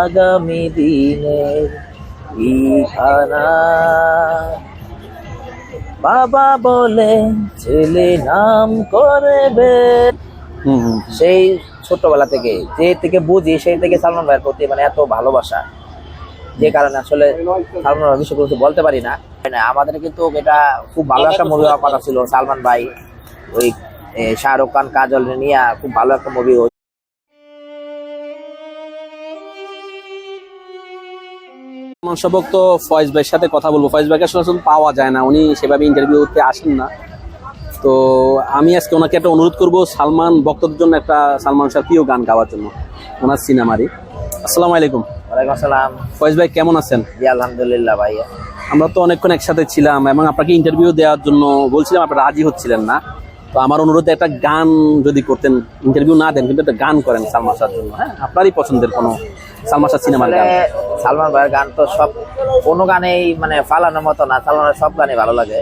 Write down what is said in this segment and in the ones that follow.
আগামী দিনের ঠিকানা বাবা বলে ছেলে নাম করবে। সেই ছোটবেলা থেকে যে থেকে বুঝি সেই থেকে সালমান ভাইয়ের প্রতি মানে এত ভালোবাসা। যে কারণে আসলে সালমান ভাই বিষয় কিছু বলতে পারি না। মানে আমাদের কিন্তু এটা খুব ভালো একটা মুভি হওয়ার কথা ছিল সালমান ভাই। ওই শাহরুখ খান কাজল নিয়ে খুব ভালো একটা মুভি মনসবক তো ফয়েজ ভাইয়ের সাথে কথা বলব। ফয়েজ ভাইকে আসলে পাওয়া যায় না উনি সেভাবে ইন্টারভিউতে আসেন না। তো আমি আজকে ওনাকে একটা অনুরোধ করব সালমান ভক্তদের জন্য একটা সালমান শাহর প্রিয় গান গাওয়ার জন্য ওনার সিনেমারই। আসসালামু আলাইকুম। ওয়ালাইকুম আসসালাম। ফয়েজ ভাই কেমন আছেন? জি আলহামদুলিল্লাহ ভাই আমরা তো অনেকক্ষণ একসাথে ছিলাম এবং আপনাকে ইন্টারভিউ দেওয়ার জন্য বলছিলাম আপনি রাজি হচ্ছিলেন না। তো আমার অনুরোধে একটা গান যদি করতেন ইন্টারভিউ না দেন কিন্তু একটা গান করেন সালমান শাহর জন্য হ্যাঁ? আপনারই পছন্দের কোনো সালমান শাহ সিনেমার গান? সালমান ভাইয়ের গান তো সব কোনো গানেই মানে ফালানোর মতো না সালমান সব গানই ভালো লাগে।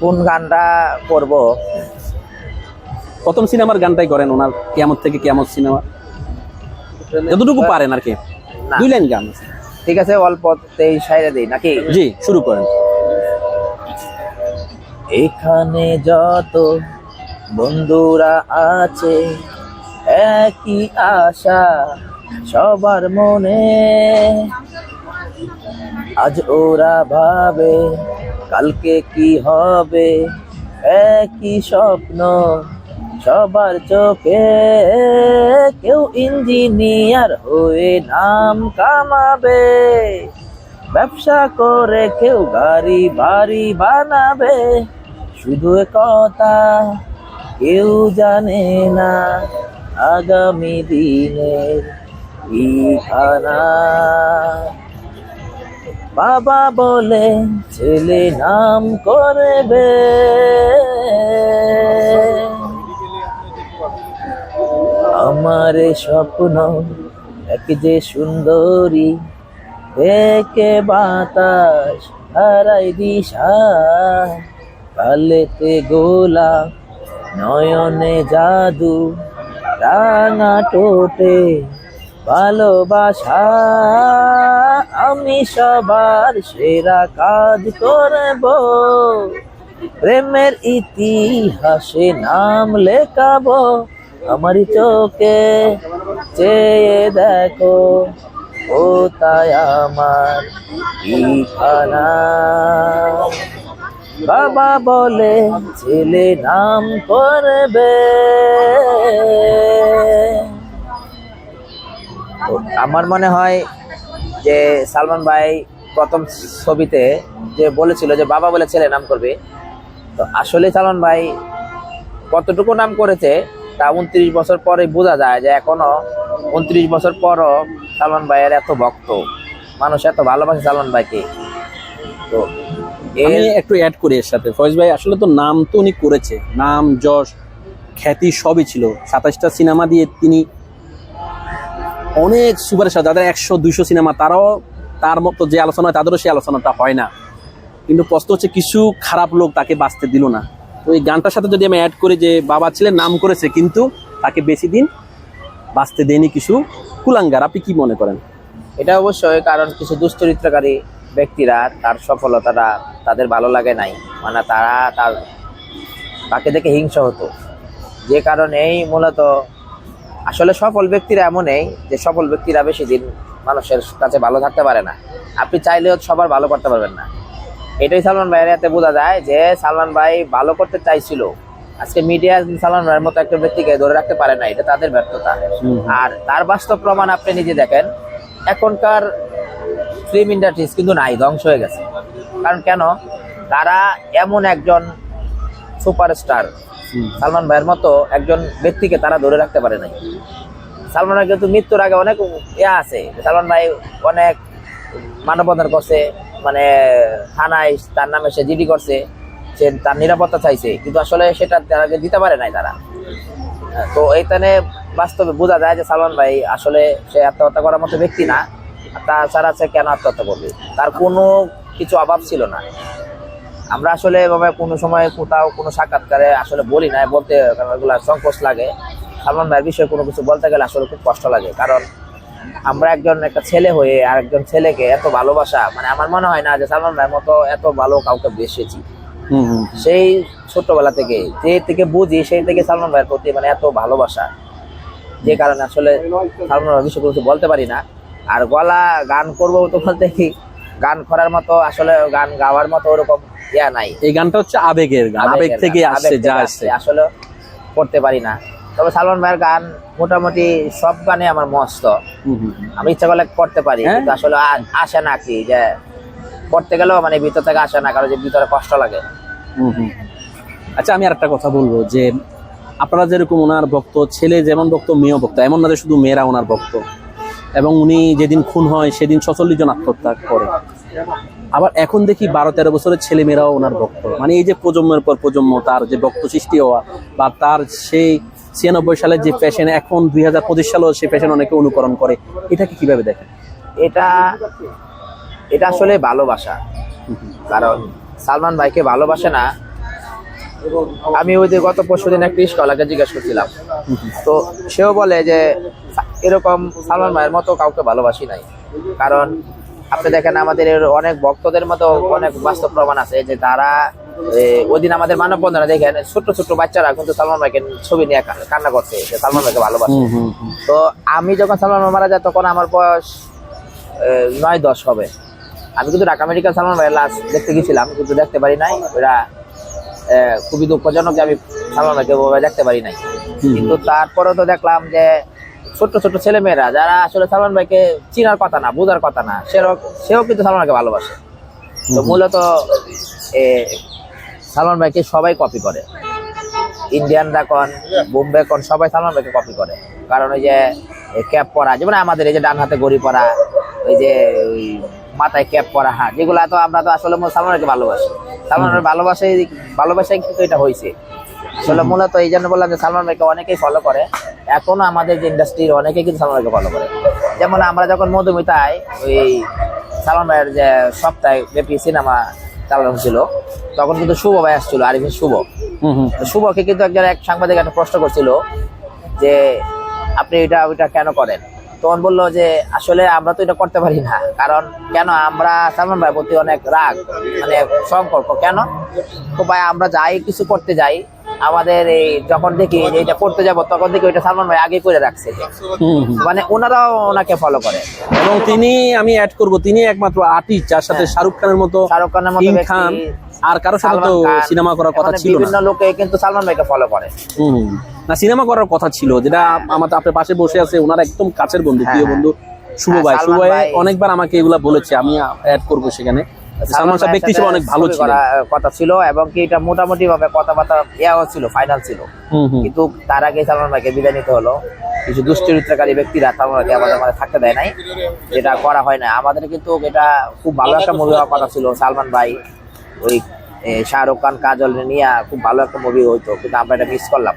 কোন গানটা করব? প্রথম সিনেমার গানটাই করেন ওনার কেমন থেকে কেমন সিনেমা। যতটুকু পারেন আর কি। দুই লাইন গান ঠিক আছে অল্পতেই সাইরে দিই নাকি? জি শুরু করেন। এখানে যত বন্ধুরা আছে, একই আশা সবার মনে। আজ ওরা ভাবে কালকে কি হবে, একই স্বপ্ন সবার চোখে। কেউ ইঞ্জিনিয়ার হয়ে নাম কামাবে, ব্যবসা করে কেউ গাড়ি বাড়ি বানাবে। শুধু কথা কেউ জানে না আগামী দিনের বাবা বলে, ছেলে নাম করবে। আমার স্বপ্ন এক যে সুন্দরী, একে বাতাস হারাই দিশা। কালেতে গোলা নয়নে জাদু, রাঙা টোটে, ভালোবাসা। আমি সবার সেরা কাজ করব। প্রেমের ইতিহাসে নাম লেখাবো। আমার চোখে চেয়ে দেখো, ও তাই আমার ঠিকানা। বাবা বলে, ছেলে নাম করবে। আমার মনে হয় যে সালমান ভাই প্রথম ছবিতে যে বলেছিল যে বাবা বলে ছেলে নাম করবে, তো আসলে সালমান ভাই কতটুকু নাম করেছে তা উনত্রিশ বছর পরে বোঝা যায় যে এখনও উনত্রিশ বছর পরও সালমান ভাইয়ের এত ভক্ত। মানুষ এত ভালোবাসে সালমান ভাইকে। তো আমি একটু অ্যাড করি এর সাথে। ফয়েজ ভাই আসলে তো নাম তো উনি করেছে। নাম যশ খ্যাতি সবই ছিল। সাতাশটা সিনেমা দিয়ে তিনি অনেক সুপারস্টার যাদের একশো দুইশো সিনেমা তারাও তার মতো যে আলোচনা হয় তাদেরও সেই আলোচনাটা হয় না। কিন্তু প্রশ্ন হচ্ছে কিছু খারাপ লোক তাকে বাঁচতে দিল না। তো এই গানটার সাথে যদি আমি অ্যাড করি যে বাবা ছিলেন নাম করেছে কিন্তু তাকে বেশি দিন বাঁচতে দেয়নি কিছু কুলাঙ্গার। আপনি কি মনে করেন? এটা অবশ্যই কারণ কিছু দুশ্চরিত্রকারী ব্যক্তিরা তার সফলতাটা তাদের ভালো লাগে নাই। মানে তারা তার তাকে দেখে হিংসা হতো। যে কারণেই মূলত আসলে সফল ব্যক্তিরা এমনই যে সফল ব্যক্তিরা বেশি দিন মানুষের কাছে ভালো থাকতে পারে না। আপনি চাইলেও সবার ভালো করতে পারবেন না। এটাই সালমান ভাইয়ের এতে বোঝা যায় যে সালমান ভাই ভালো করতে চাইছিল। আজকে মিডিয়া সালমান ভাইয়ের মতো একটা ব্যক্তিকে ধরে রাখতে পারে না এটা তাদের ব্যর্থতা। আর তার বাস্তব প্রমাণ আপনি নিজে দেখেন। এখনকার ফিল্ম ইন্ডাস্ট্রিজ কিন্তু নাই ধ্বংস হয়ে গেছে। কারণ কেন? তারা এমন একজন সুপারস্টার। সালমান ভাইয়ের মতো একজন ব্যক্তিকে তারা ধরে রাখতে পারে নাই। সালমান ভাই কিন্তু মৃত্যুর আগে অনেক ইয়া আছে সালমান ভাই অনেক মানববন্ধন করছে মানে থানায় তার নামে সে জিডি করছে সে তার নিরাপত্তা চাইছে কিন্তু আসলে সেটা তারাকে দিতে পারে নাই তারা। তো এইখানে বাস্তবে বোঝা যায় যে সালমান ভাই আসলে সে আত্মহত্যা করার মতো ব্যক্তি না। তাছাড়া সে কেন আত্মহত্যা করবে তার কোনো কিছু অভাব ছিল না। আমরা আসলে এভাবে কোনো সময় কোথাও কোনো সাক্ষাৎকারে আসলে বলি না বলতে এগুলো সংকোচ লাগে। সালমান ভাইয়ের বিষয়ে কোনো কিছু বলতে গেলে আসলে খুব কষ্ট লাগে। কারণ আমরা একজন একটা ছেলে হয়ে আর একজন ছেলেকে এত ভালোবাসা মানে আমার মনে হয় না যে সালমান ভাইয়ের মতো এত ভালো কাউকে বেসেছি। সেই ছোটবেলা থেকে যে থেকে বুঝি সেই থেকে সালমান ভাইয়ের প্রতি মানে এত ভালোবাসা। যে কারণে আসলে সালমান ভাই বিষয় কিছু বলতে পারি না। আর গলা গান করব তো বলতে কি? গান করার মতো আসলে গান গাওয়ার মতো ওরকম ইয়া নাই। এই গানটা হচ্ছে আবেগের গান আবেগ থেকে আসছে যা আসছে। আসলে করতে পারি না। তবে সালমান ভাইয়ের গান মোটামুটি সব গানে আমার মস্ত। আমি ইচ্ছা করলে করতে পারি হ্যাঁ? কিন্তু আসলে আসে না কি যে করতে গেলেও মানে ভিতর থেকে আসে না কারণ যে ভিতরে কষ্ট লাগে। আচ্ছা আমি আরেকটা কথা বলব যে আপনারা যেরকম ওনার ভক্ত ছেলে যেমন ভক্ত মেয়েও ভক্ত এমন না যে শুধু মেয়েরা ওনার ভক্ত। এবং উনি যেদিন খুন হয় সেদিন ছচল্লিশ জন আত্মহত্যা করে। আবার এখন দেখি বারো তেরো বছরের ছেলেমেয়েরাও ওনার ভক্ত। মানে এই যে প্রজন্মের পর প্রজন্ম তার যে ভক্ত সৃষ্টি হওয়া বা তার সেই ছিয়ানব্বই সালের যে ফ্যাশন এখন দুই হাজার পঁচিশ সালেও সেই ফ্যাশন অনেকে অনুকরণ করে। এটাকে কীভাবে দেখেন? এটা এটা আসলে ভালোবাসা। কারণ সালমান ভাইকে ভালোবাসে না। আমি ওই যে গত পরশু দিন একটা স্কলারকে জিজ্ঞেস করছিলাম। তো সেও বলে যে এরকম সালমান ভাইয়ের মতো কাউকে ভালোবাসি নাই। কারণ আপনি দেখেন আমাদের অনেক ভক্তদের মতো অনেক বাস্তব প্রমাণ আছে যে তারা এ, ওই দিন আমাদের মানববন্ধনে দেখেন ছোট্ট ছোট্ট বাচ্চারা কিন্তু সালমান ভাইকে ছবি নিয়ে কান্না করছে যে সালমান ভাইকে ভালোবাসে। তো আমি যখন সালমান ভাই মারা যায় তখন আমার বয়স নয় দশ হবে। আমি কিন্তু ঢাকা মেডিকেল সালমান ভাইয়ের লাশ দেখতে গেছিলাম কিন্তু দেখতে পারি নাই। ওরা খুবই দুঃখজনক যে আমি সালমান ভাইকে দেখতে পারি নাই। কিন্তু তারপরেও তো দেখলাম যে ছোট্ট ছোট্ট ছেলে মেয়েরা যারা আসলে সালমান ভাইকে চিনার কথা না বোঝার কথা না সেও সেও কিন্তু সালমান ভাইকে ভালোবাসে তো মূলত এ, সালমান ভাইকে সবাই কপি করে। ইন্ডিয়ানরা কন বোম্বে কন সবাই সালমান ভাইকে কপি করে। কারণ ওই যে ক্যাপ পরা যেমন আমাদের এই যে ডান হাতে গড়ি পরা ওই যে ওই মাথায় ক্যাপ পরা হ্যাঁ যেগুলো তো আমরা তো আসলে সালমান ভাইকে ভালোবাসি। সালমান ভাই ভালোবাসাই ভালোবাসাই কিন্তু এটা হয়েছে আসলে মূলত এই জন্য বললাম যে সালমান ভাইকে অনেকেই ফলো করে। এখনও আমাদের যে ইন্ডাস্ট্রির অনেকে কিন্তু সালমান ভাইকে ফলো করে। যেমন আমরা যখন মধুমিতায় ওই সালমান ভাইয়ের যে সপ্তাহে ব্যাপী সিনেমা চালানো হচ্ছিল তখন কিন্তু শুভ ভাই আসছিল আরিফিন শুভ। শুভকে কিন্তু একজন এক সাংবাদিক একটা প্রশ্ন করছিল যে আপনি এটা ওইটা কেন করেন? তখন বলল যে আসলে আমরা তো এটা করতে পারি না। কারণ কেন আমরা সালমান ভাইয়ের প্রতি অনেক রাগ মানে সম্পর্ক কেন? তো ভাই আমরা যাই কিছু করতে যাই আমাদের এই যখন দেখি যে এটা করতে যাব তখন দেখি ওইটা সালমান ভাই আগে করে রাখছে। মানে ওনারাও ওনাকে ফলো করে। এবং তিনি আমি অ্যাড করব তিনি একমাত্র আর্টিস্ট যার সাথে হ্যাঁ। শাহরুখ খানের মতো শাহরুখ খানের মতো খান আর কারও সাথে তো সিনেমা করার কথা ছিল বিভিন্ন লোকে কিন্তু সালমান ভাইকে ফলো করে। না সিনেমা করার কথা ছিল যেটা আমার আপনার পাশে বসে আছে ওনার একদম কাছের বন্ধু হ্যাঁ, প্রিয় হ্যাঁ। বন্ধু শুভ ভাই। শুভ ভাই ভাই- অনেকবার আমাকে এগুলা বলেছে আমি অ্যাড করব সেখানে। সালমান সাহেব ব্যক্তি হিসেবে অনেক ভালো ছিল কথা ছিল এবং কি এটা মোটামুটি ভাবে কথাবার্তা ইয়াও ছিল ফাইনাল ছিল। কিন্তু তার আগে সালমান ভাইকে বিদায় নিতে হলো। কিছু দুশ্চরিত্রকারী ব্যক্তিরা সালমান ভাইকে আমাদের মাঝে থাকতে দেয় নাই যেটা করা হয় না আমাদের কিন্তু এটা খুব ভালো একটা মুভি হওয়ার কথা ছিল সালমান ভাই ওই শাহরুখ খান কাজল নিয়ে খুব ভালো একটা মুভি হইতো কিন্তু আমরা এটা মিস করলাম।